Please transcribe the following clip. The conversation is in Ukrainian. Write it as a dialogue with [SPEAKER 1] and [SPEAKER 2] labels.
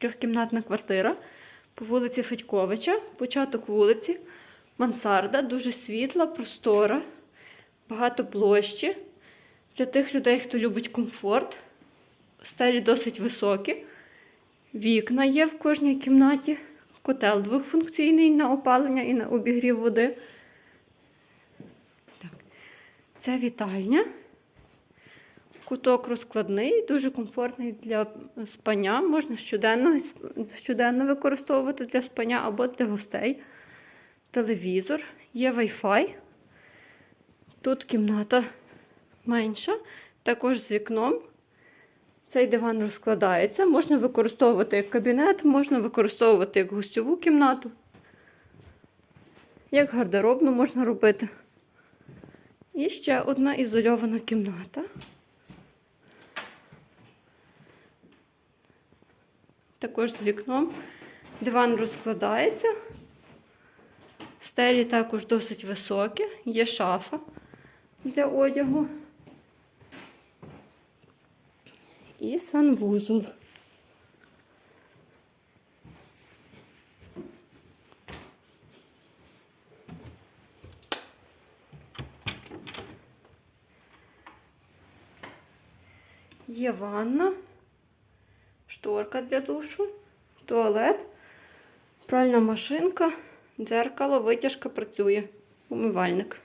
[SPEAKER 1] трьохкімнатна квартира по вулиці Федьковича, початок вулиці, мансарда, дуже світла, простора, багато площі. Для тих людей, хто любить комфорт. Стелі досить високі. Вікна є в кожній кімнаті. Котел двохфункційний на опалення і на обігрів води. Так. Це вітальня. Куток розкладний, дуже комфортний для спання. Можна щоденно, щоденно використовувати для спання або для гостей. Телевізор, є Wi-Fi. Тут кімната менша, також з вікном. Цей диван розкладається. Можна використовувати як кабінет, можна використовувати як гостьову кімнату, як гардеробну можна робити. І ще одна ізольована кімната. Також з вікном. Диван розкладається. Стелі також досить високі, є шафа для одягу. І санвузол. Є ванна, шторка для душу, туалет, пральна машинка, дзеркало, витяжка працює, умивальник.